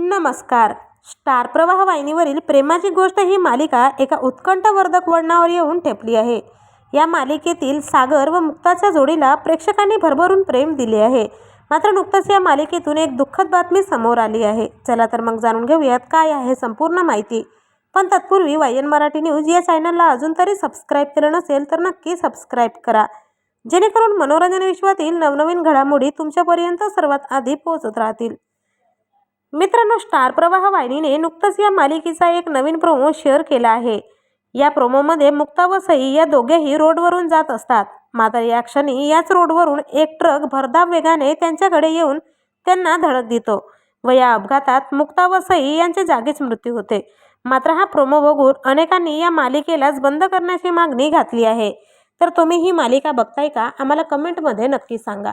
नमस्कार. स्टार प्रवाह वाहिनीवरील प्रेमाची गोष्ट ही मालिका एका उत्कंठवर्धक वळणावर येऊन ठेपली आहे. या मालिकेतील सागर व मुक्ताच्या जोडीला प्रेक्षकांनी भरभरून प्रेम दिले आहे. मात्र नुकतंच या मालिकेतून एक दुःखद बातमी समोर आली आहे. चला तर मग जाणून घेऊयात काय आहे संपूर्ण माहिती. पण तत्पूर्वी वायन मराठी न्यूज या चॅनलला अजून तरी सबस्क्राईब केलं नसेल तर नक्की सबस्क्राईब करा. जेणेकरून मनोरंजन विश्वातील नवनवीन घडामोडी तुमच्यापर्यंत सर्वात आधी पोहोचत राहतील. मित्रांनो स्टार प्रवाह वाहिनीने नुकतंच या मालिकेचा एक नवीन प्रोमो शेअर केला आहे. या प्रोमोमध्ये मुक्ता व सई या दोघेही रोडवरून जात असतात. मात्र या क्षणी याच रोडवरून एक ट्रक भरधाव वेगाने त्यांच्याकडे येऊन त्यांना धडक देतो व या अपघातात मुक्ता व सई यांचे जागीच मृत्यू होते. मात्र हा प्रोमो बघून अनेकांनी या मालिकेलाच बंद करण्याची मागणी घातली आहे. तर तुम्ही ही मालिका बघताय का? आम्हाला कमेंटमध्ये नक्की सांगा.